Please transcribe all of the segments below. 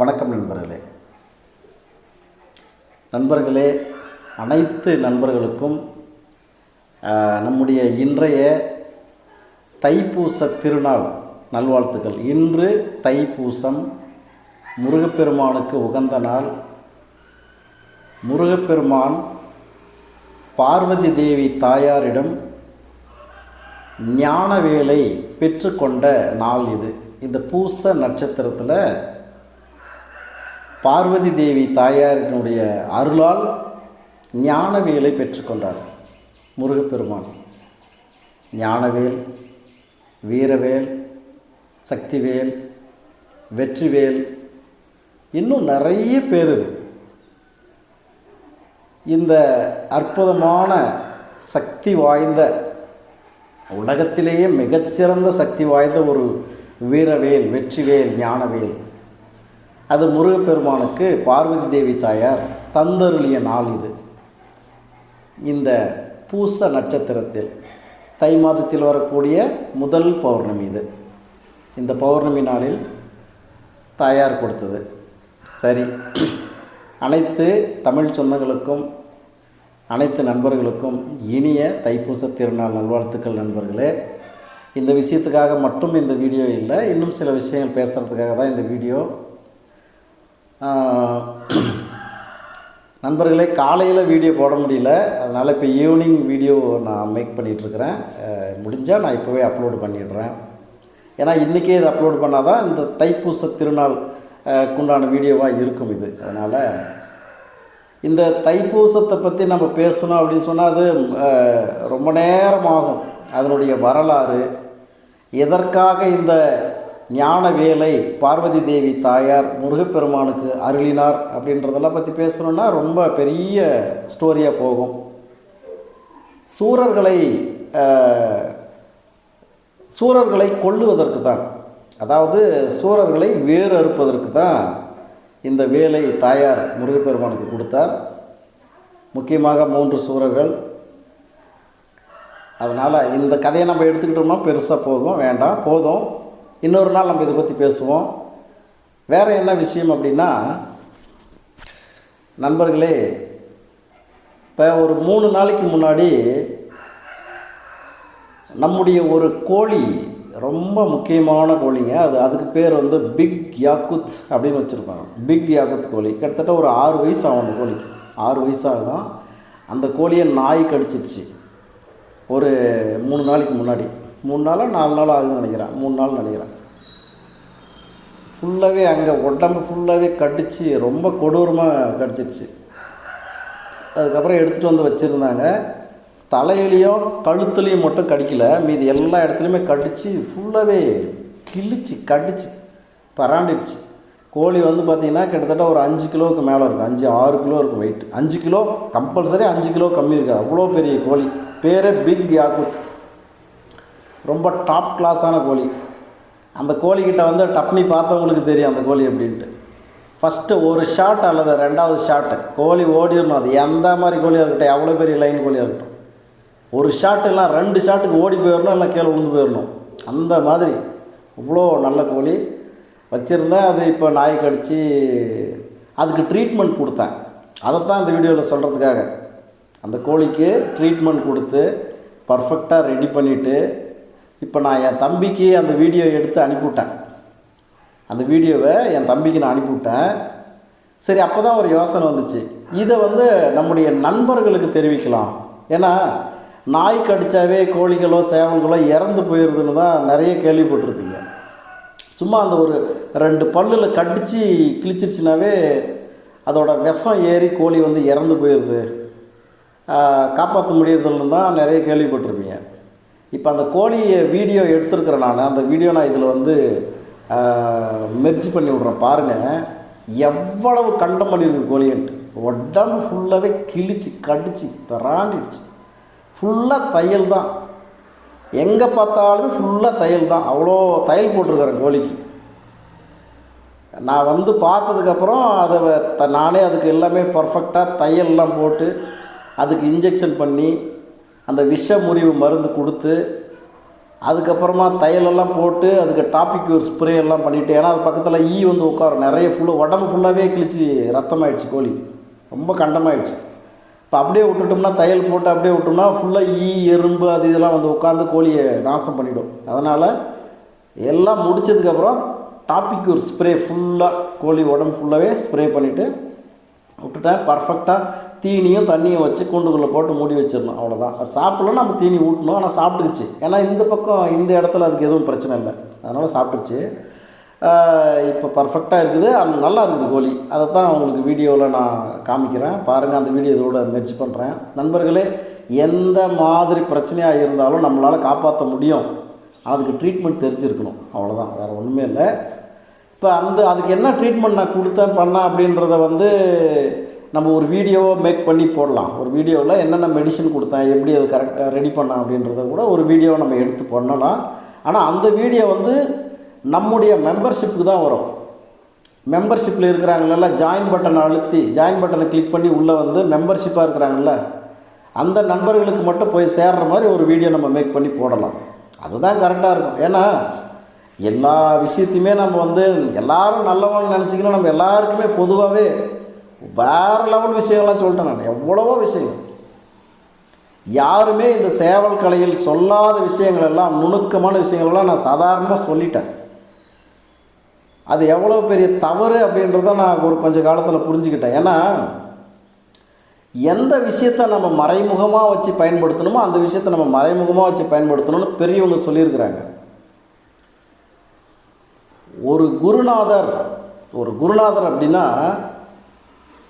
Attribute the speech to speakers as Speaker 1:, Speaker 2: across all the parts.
Speaker 1: வணக்கம் நண்பர்களே. நண்பர்களே அனைத்து நண்பர்களுக்கும் நம்முடைய இன்றைய தைப்பூச திருநாள் நல்வாழ்த்துக்கள். இன்று தைப்பூசம் முருகப்பெருமானுக்கு உகந்த நாள். முருகப்பெருமான் பார்வதி தேவி தாயாரிடம் ஞானவேலை பெற்றுக்கொண்ட நாள் இது. இந்த பூச நட்சத்திரத்தில் பார்வதி தேவி தாயாரினுடைய அருளால் ஞானவேலை பெற்றுக்கொண்டார் முருகப்பெருமான். ஞானவேல் வீரவேல் சக்திவேல் வெற்றிவேல் இன்னும் நிறைய பேர் இந்த அற்புதமான சக்தி வாய்ந்த உலகத்திலேயே மிகச்சிறந்த சக்தி வாய்ந்த ஒரு வீரவேல் வெற்றிவேல் ஞானவேல் அது முருகப்பெருமானுக்கு பார்வதி தேவி தாயார் தந்தருளிய நாள் இது. இந்த பூச நட்சத்திரத்தில் தை மாதத்தில் வரக்கூடிய முதல் பௌர்ணமி இது. இந்த பௌர்ணமி நாளில் தாயார் கொடுத்தது. சரி. அனைத்து தமிழ் சொந்தங்களுக்கும் அனைத்து நண்பர்களுக்கும் இனிய தைப்பூச திருநாள் நல்வாழ்த்துக்கள் நண்பர்களே. இந்த விஷயத்துக்காக மட்டும் இந்த வீடியோ இல்லை இன்னும் சில விஷயங்கள் பேசுகிறதுக்காக தான் இந்த வீடியோ நண்பர்களே காலையில் வீடியோ போட முடியல. அதனால் இப்போ ஈவினிங் வீடியோ நான் மேக் பண்ணிகிட்ருக்கிறேன் முடிஞ்சால் நான் இப்போவே அப்லோடு பண்ணிடுறேன். ஏன்னா இன்றைக்கே இது அப்லோடு பண்ணால் தான் இந்த தைப்பூச திருநாள் குண்டான வீடியோவாக இருக்கும் இது. அதனால் இந்த தைப்பூசத்தை பற்றி நம்ம பேசணும் அப்படின்னு சொன்னால் அது ரொம்ப நேரம் ஆகும் அதனுடைய வரலாறு எதற்காக இந்த ஞான வேலை பார்வதி தேவி தாயார் முருகப்பெருமானுக்கு அருளினார் அப்படின்றதெல்லாம் பற்றி பேசணுன்னா ரொம்ப பெரிய ஸ்டோரியாக போகும். சூரர்களை சூரர்களை கொள்ளுவதற்கு தான் அதாவது சூரர்களை வேறு அறுப்பதற்கு தான் இந்த வேலை தாயார் முருகப்பெருமானுக்கு கொடுத்தார். முக்கியமாக மூன்று சூரர்கள். அதனால் இந்த கதையை நம்ம எடுத்துக்கிட்டோம்னா பெருசாக போதும் வேண்டாம் போதும். இன்னொரு நாள் நம்ம இதை பற்றி பேசுவோம். வேறு என்ன விஷயம் அப்படின்னா நண்பர்களே இப்போ ஒரு மூணு நாளைக்கு முன்னாடி நம்முடைய ஒரு கோழி ரொம்ப முக்கியமான கோழிங்க. அது அதுக்கு பேர் வந்து பிக் யாக்குத் அப்படின்னு வச்சுருப்பாங்க. பிக் யாக்குத் கோழி. கிட்டத்தட்ட ஒரு ஆறு வயசு ஆகும் அந்த கோழிக்கு. ஆறு வயசாகும் அந்த கோழியை நாய் கடிச்சிருச்சு. ஒரு மூணு நாளைக்கு முன்னாடி. மூணு நாளாக நாலு நாள் ஆகுதுன்னு நினைக்கிறேன். மூணு நாள் நினைக்கிறேன். ஃபுல்லாகவே அங்கே உடம்பு ஃபுல்லாகவே கடிச்சு ரொம்ப கொடூரமாக கடிச்சிருச்சு. அதுக்கப்புறம் எடுத்துகிட்டு வந்து வச்சுருந்தாங்க. தலையிலையும் கழுத்துலையும் மட்டும் கடிக்கல. மீதி எல்லா இடத்துலையுமே கடிச்சு ஃபுல்லாகவே கிழிச்சு கடிச்சு பராண்டிடுச்சு கோழி வந்து பார்த்திங்கன்னா கிட்டத்தட்ட ஒரு அஞ்சு கிலோவுக்கு மேலே இருக்கும். அஞ்சு ஆறு கிலோ இருக்கும் வெயிட் அஞ்சு கிலோ கம்பல்சரி அஞ்சு கிலோ கம்மி இருக்குது அவ்வளோ பெரிய கோழி. பேரே பிக் யாக்குத் ரொம்ப டாப் கிளாஸான கோழி. அந்த கோழிக்கிட்ட வந்து டப்னி பார்த்தவங்களுக்கு தெரியும் அந்த கோழி அப்படின்ட்டு. ஃபஸ்ட்டு ஒரு ஷாட் அல்லது ரெண்டாவது ஷாட்டு கோழி ஓடிடணும் அது எந்த மாதிரி கோழியாக இருக்கட்டும் எவ்வளோ பெரிய லைன் கோழியாக இருக்கட்டும். ஒரு ஷாட் இல்லை ரெண்டு ஷாட்டுக்கு ஓடி போயிடணும் இல்லை கீழே விழுந்து போயிடணும் அந்த மாதிரி. இவ்வளோ நல்ல கோழி. வச்சுருந்தேன். அது இப்போ நாய் கடிச்சு அதுக்கு ட்ரீட்மெண்ட் கொடுத்தேன். அதைத்தான் இந்த வீடியோவில் சொல்கிறதுக்காக அந்த கோழிக்கு ட்ரீட்மெண்ட் கொடுத்து பர்ஃபெக்டாக ரெடி பண்ணிவிட்டு இப்போ நான் என் தம்பிக்கு அந்த வீடியோ எடுத்து அனுப்பிவிட்டேன். அந்த வீடியோவை என் தம்பிக்கு நான் அனுப்பிவிட்டேன். சரி அப்போ தான் ஒரு யோசனை வந்துச்சு. இதை வந்து நம்முடைய நண்பர்களுக்கு தெரிவிக்கலாம். ஏன்னா நாய் கடித்தாவே கோழிகளோ சேவல்களோ இறந்து போயிடுதுன்னு தான் நிறைய கேள்விப்பட்டிருப்பீங்க. சும்மா அந்த ஒரு ரெண்டு பல்லில் கடித்து கிழிச்சிருச்சுனாவே அதோட விஷம் ஏறி கோழி வந்து இறந்து போயிடுது காப்பாற்ற முடியறதுன்னு தான் நிறைய கேள்விப்பட்டிருப்பீங்க. இப்போ அந்த கோழியை வீடியோ எடுத்துருக்கிறேன் நான் அந்த வீடியோ நான் இதில் வந்து மெர்ஜ் பண்ணி விட்றேன். பாருங்கள் எவ்வளவு கண்டம் பண்ணியிருக்கு கோழின்ட்டு உடம்பு ஃபுல்லாகவே கிழிச்சு கடிச்சு பிராண்டிடுச்சு. ஃபுல்லாக தையல் தான். எங்கே பார்த்தாலும் ஃபுல்லாக தையல் தான். அவ்வளோ தையல் போட்டிருக்கிறேன் கோழிக்கு. நான் வந்து பார்த்ததுக்கப்புறம் அதை நானே அதுக்கு எல்லாமே பர்ஃபெக்டாக தையல்லாம் போட்டு அதுக்கு இன்ஜெக்ஷன் பண்ணி அந்த விஷ முறிவு மருந்து கொடுத்து அதுக்கப்புறமா தையலெல்லாம் போட்டு அதுக்கு டாபிக் ஒரு ஸ்ப்ரே எல்லாம் பண்ணிவிட்டு ஏன்னா அது பக்கத்தில் ஈ வந்து உட்காரும். நிறைய ஃபுல்லாக உடம்பு ஃபுல்லாகவே கிழிச்சு ரத்தமாயிடுச்சு கோழி. ரொம்ப கண்டமாயிடுச்சு. இப்போ அப்படியே விட்டுட்டோம்னா தையல் போட்டு அப்படியே விட்டோம்னா ஃபுல்லாக ஈ எறும்பு அது இதெல்லாம் வந்து உட்காந்து கோழியை நாசம் பண்ணிவிடும் அதனால் எல்லாம் முடிச்சதுக்கப்புறம் டாபிக் ஒரு ஸ்ப்ரே ஃபுல்லாக கோழி உடம்பு ஃபுல்லாகவே ஸ்ப்ரே பண்ணிவிட்டு விட்டுட்டேன். பர்ஃபெக்டாக தீனியும் தண்ணியும் வச்சு கூண்டுக்குள்ளே போட்டு மூடி வச்சிடணும். அவ்வளோதான் அது சாப்பிடலாம் நம்ம தீனி ஊட்டணும். ஆனால் சாப்பிட்டுக்குச்சு ஏன்னா இந்த பக்கம் இந்த இடத்துல அதுக்கு எதுவும் பிரச்சனை இல்லை. அதனால் சாப்பிட்டுச்சு இப்போ பர்ஃபெக்டாக இருக்குது. அது நல்லா இருக்குது கோழி. அதை தான் உங்களுக்கு வீடியோவில் நான் காமிக்கிறேன். பாருங்கள் அந்த வீடியோ இதோட மெர்ஜ் பண்ணுறேன் நண்பர்களே எந்த மாதிரி பிரச்சனையாக இருந்தாலும் நம்மளால் காப்பாற்ற முடியும். அதுக்கு ட்ரீட்மெண்ட் தெரிஞ்சிருக்கணும். அவ்வளோதான் வேறு ஒன்றுமே இல்லை. இப்போ அந்த அதுக்கு என்ன ட்ரீட்மெண்ட் நான் கொடுத்தேன் பண்ணேன் அப்படின்றத வந்து நம்ம ஒரு வீடியோவை மேக் பண்ணி போடலாம். ஒரு வீடியோவில் என்னென்ன மெடிசன் கொடுத்தேன் எப்படி அது கரெக்டாக ரெடி பண்ணேன் அப்படின்றத கூட ஒரு வீடியோவை நம்ம எடுத்து பண்ணலாம். ஆனால் அந்த வீடியோ வந்து நம்முடைய மெம்பர்ஷிப்புக்கு தான் வரும். மெம்பர்ஷிப்பில் இருக்கிறாங்கள ஜாயின் பட்டனை அழுத்தி ஜாயின் பட்டனை கிளிக் பண்ணி உள்ளே வந்து மெம்பர்ஷிப்பாக இருக்கிறாங்கல்ல அந்த நண்பர்களுக்கு மட்டும் போய் சேர்ற மாதிரி ஒரு வீடியோ நம்ம மேக் பண்ணி போடலாம். அதுதான் கரெக்டாக இருக்கும். ஏன்னா எல்லா விஷயத்தையுமே நம்ம வந்து எல்லாரும் நல்லவங்க நினச்சிக்கணும். நம்ம எல்லாருக்குமே பொதுவாகவே வேறு லெவல் விஷயங்கள்லாம் சொல்லிட்டேன் நான். எவ்வளவோ விஷயங்கள். யாருமே இந்த சேவல் கலையில் சொல்லாத விஷயங்கள் எல்லாம் நுணுக்கமான விஷயங்கள்லாம் நான் சாதாரணமாக சொல்லிட்டேன். அது எவ்வளோ பெரிய தவறு அப்படின்றத நான் ஒரு கொஞ்சம் காலத்தில் புரிஞ்சுக்கிட்டேன். ஏன்னா எந்த விஷயத்தை நம்ம மறைமுகமாக வச்சு பயன்படுத்தணுமோ அந்த விஷயத்தை நம்ம மறைமுகமாக வச்சு பயன்படுத்தணும்னு பெரியவங்க சொல்லியிருக்கிறாங்க. ஒரு குருநாதர் ஒரு குருநாதர் அப்படின்னா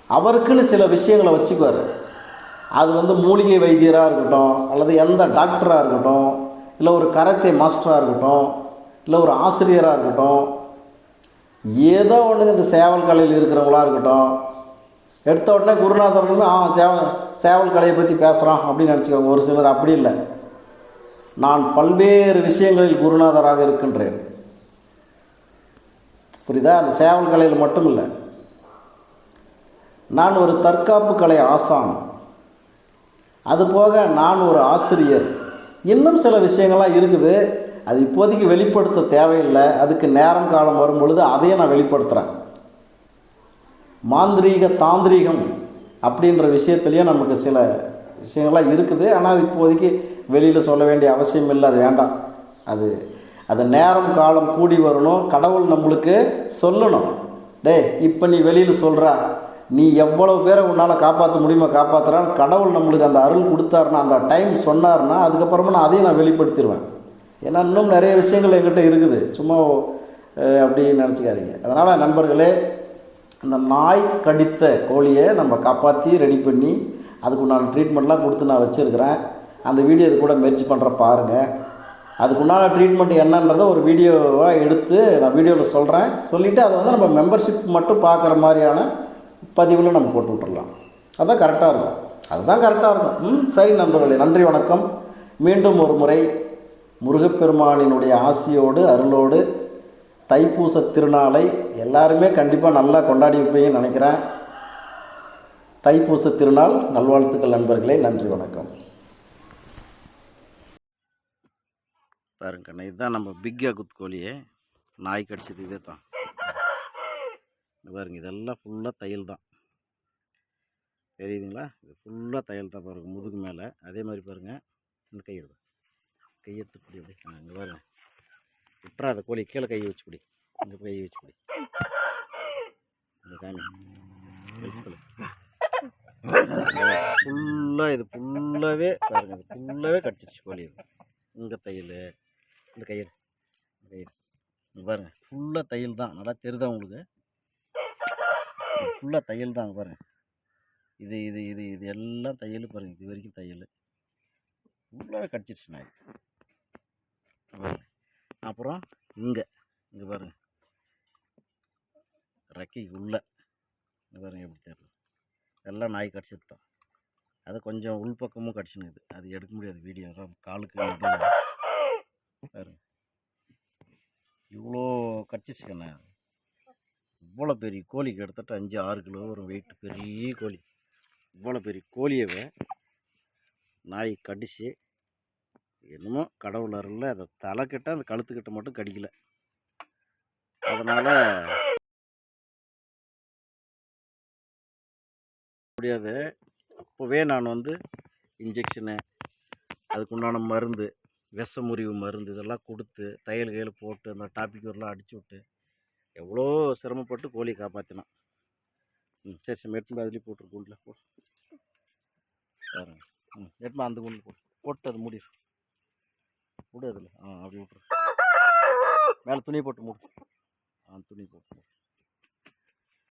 Speaker 1: அவருக்குன்னு சில விஷயங்களை வச்சுக்குவார். அது வந்து மூலிகை வைத்தியராக இருக்கட்டும் அல்லது எந்த டாக்டராக இருக்கட்டும் இல்லை ஒரு கரத்தை மாஸ்டராக இருக்கட்டும் இல்லை ஒரு ஆசிரியராக இருக்கட்டும் ஏதோ ஒன்றுங்க இந்த சேவல் கலையில் இருக்கிறவங்களா இருக்கட்டும் எடுத்த உடனே குருநாதர்னு ஆ சேவல் சேவல் கலையை பற்றி பேசுகிறான் அப்படின்னு நினச்சிக்கோங்க. ஒரு சிலர் அப்படி இல்லை. நான் பல்வேறு விஷயங்களில் குருநாதராக இருக்கின்றேன். புரியுதா? அந்த சேவல் கலையில் மட்டும் இல்லை நான் ஒரு தற்காப்பு கலை ஆசான். அதுபோக நான் ஒரு ஆசிரியர். இன்னும் சில விஷயங்கள்லாம் இருக்குது. அது இப்போதைக்கு வெளிப்படுத்த தேவையில்லை. அதுக்கு நேரம் காலம் வரும் பொழுது அதையே நான் வெளிப்படுத்துகிறேன் மாந்திரீக தாந்திரீகம் அப்படின்ற விஷயத்துலேயே நமக்கு சில விஷயங்கள்லாம் இருக்குது. ஆனால் அது இப்போதைக்கு வெளியில் சொல்ல வேண்டிய அவசியம் இல்லை. அது வேண்டாம். அது அது நேரம் காலம் கூடி வரணும். கடவுள் நம்மளுக்கு சொல்லணும். டேய் இப்போ நீ வெளியில் சொல்கிறா நீ எவ்வளோ பேரை உன்னால் காப்பாற்ற முடியுமோ காப்பாற்றுறான்னு கடவுள் நம்மளுக்கு அந்த அருள் கொடுத்தாருன்னா அந்த டைம் சொன்னார்னா அதுக்கப்புறமா நான் அதையும் நான் வெளிப்படுத்திடுவேன். ஏன்னா இன்னும் நிறைய விஷயங்கள் என்கிட்ட இருக்குது. சும்மா அப்படின்னு நினச்சிக்காதீங்க. அதனால் நண்பர்களே அந்த நாய் கடித்த கோழியை நம்ம காப்பாற்றி ரெடி பண்ணி அதுக்கு நான் ட்ரீட்மெண்ட்லாம் கொடுத்து நான் வச்சுருக்கிறேன். அந்த வீடியோ இது கூட முயற்சி பண்ணுற பாருங்கள் அதுக்குண்டான ட்ரீட்மெண்ட் என்னன்றதை ஒரு வீடியோவாக எடுத்து நான் வீடியோவில் சொல்கிறேன் சொல்லிவிட்டு அதை வந்து நம்ம மெம்பர்ஷிப் மட்டும் பார்க்குற மாதிரியான பதிவில் நம்ம போட்டு விட்டுடலாம் அதுதான் கரெக்டாக இருக்கும். அதுதான் கரெக்டாக இருக்கும். ம் சரி நண்பர்களே நன்றி வணக்கம். மீண்டும் ஒரு முறை முருகப்பெருமானினுடைய ஆசியோடு அருளோடு தைப்பூச திருநாளை எல்லாருமே கண்டிப்பாக நல்லா கொண்டாடி இருப்பீங்கன்னு நினைக்கிறேன். தைப்பூச திருநாள் நல்வாழ்த்துக்கள் நண்பர்களே நன்றி வணக்கம் பாருங்க கண்ணா. இதுதான் நம்ம பிக்கா குத்துக்கோழியே நாய் கடிச்சது இதே தான் பாருங்க இதெல்லாம் ஃபுல்லாக தையல் தான். தெரியுதுங்களா? இது ஃபுல்லாக தையல் தான் பாருங்க முதுகு மேலே. அதே மாதிரி பாருங்க இந்த கை எடு கையெடுத்து பிடி அப்படி ஆ இங்கே பாருங்க. விட்டுறாத கோழி கீழே கையை வச்சு பிடி. இங்கே கையை வச்சு பிடி. இந்த காமி ஃபுல்லாக இது ஃபுல்லாகவே பாருங்கள் இது ஃபுல்லாகவே கடிச்சிருச்சு கோழி. இது இங்கே தையல். இந்த கையல் இந்த கயிறு பாருங்க ஃபுல்லாக தையல் தான். நல்லா தெரியுதா உங்களுக்கு? ஃபுல்லாக தையல் தான் பாருங்க. இது இது இது இது எல்லாம் தையல் பாருங்கள் இது வரைக்கும் தையல். ஃபுல்லாகவே கடிச்சிருச்சு நாய். பாருங்க. அப்புறம் இங்கே இங்கே பாருங்க. ரெக்கைக்கு உள்ள. இங்க பாருங்க எப்படி தெரியல எல்லாம் நாய் கடிச்சிருத்தோம் அது கொஞ்சம் உள்பக்கமும் கடிச்சுனுது அது எடுக்க முடியாது. வீடியோ காலுக்கு பாரு இவ்வளோ கடிச்சிருச்சுக்கண்ணா இவ்வளோ பெரிய கோழி கிட்டத்தட்ட அஞ்சு ஆறு கிலோ வரும் வெயிட் பெரிய கோழி. இவ்வளோ பெரிய கோழியவே நாய் கடிச்சு என்னமோ கடவுள் அருளில் அதை தலைக்கிட்ட அந்த கழுத்துக்கிட்ட மட்டும் கடிக்கல. அதனால் முடியாது. அப்போவே நான் வந்து இன்ஜெக்ஷனு அதுக்குண்டான மருந்து விஷ முறிவு மருந்து இதெல்லாம் கொடுத்து தையல் கையில் போட்டு அந்த டாபிக் எல்லாம் அடிச்சு விட்டு எவ்வளோ சிரமப்பட்டு கோழியை காப்பாற்றினான் ம் சரி சரி எடுத்துன்னு அதுலேயும் போட்டுரு குண்டில் போ. பாருங்க. ம் எடுத்துன்னு அந்த குண்டில் போட்டு போட்டு அது மூடிடு விடு அதில். ஆ அப்படி விட்ரு மேலே துணி போட்டு மூடு. ஆ துணி போட்டு மூடு.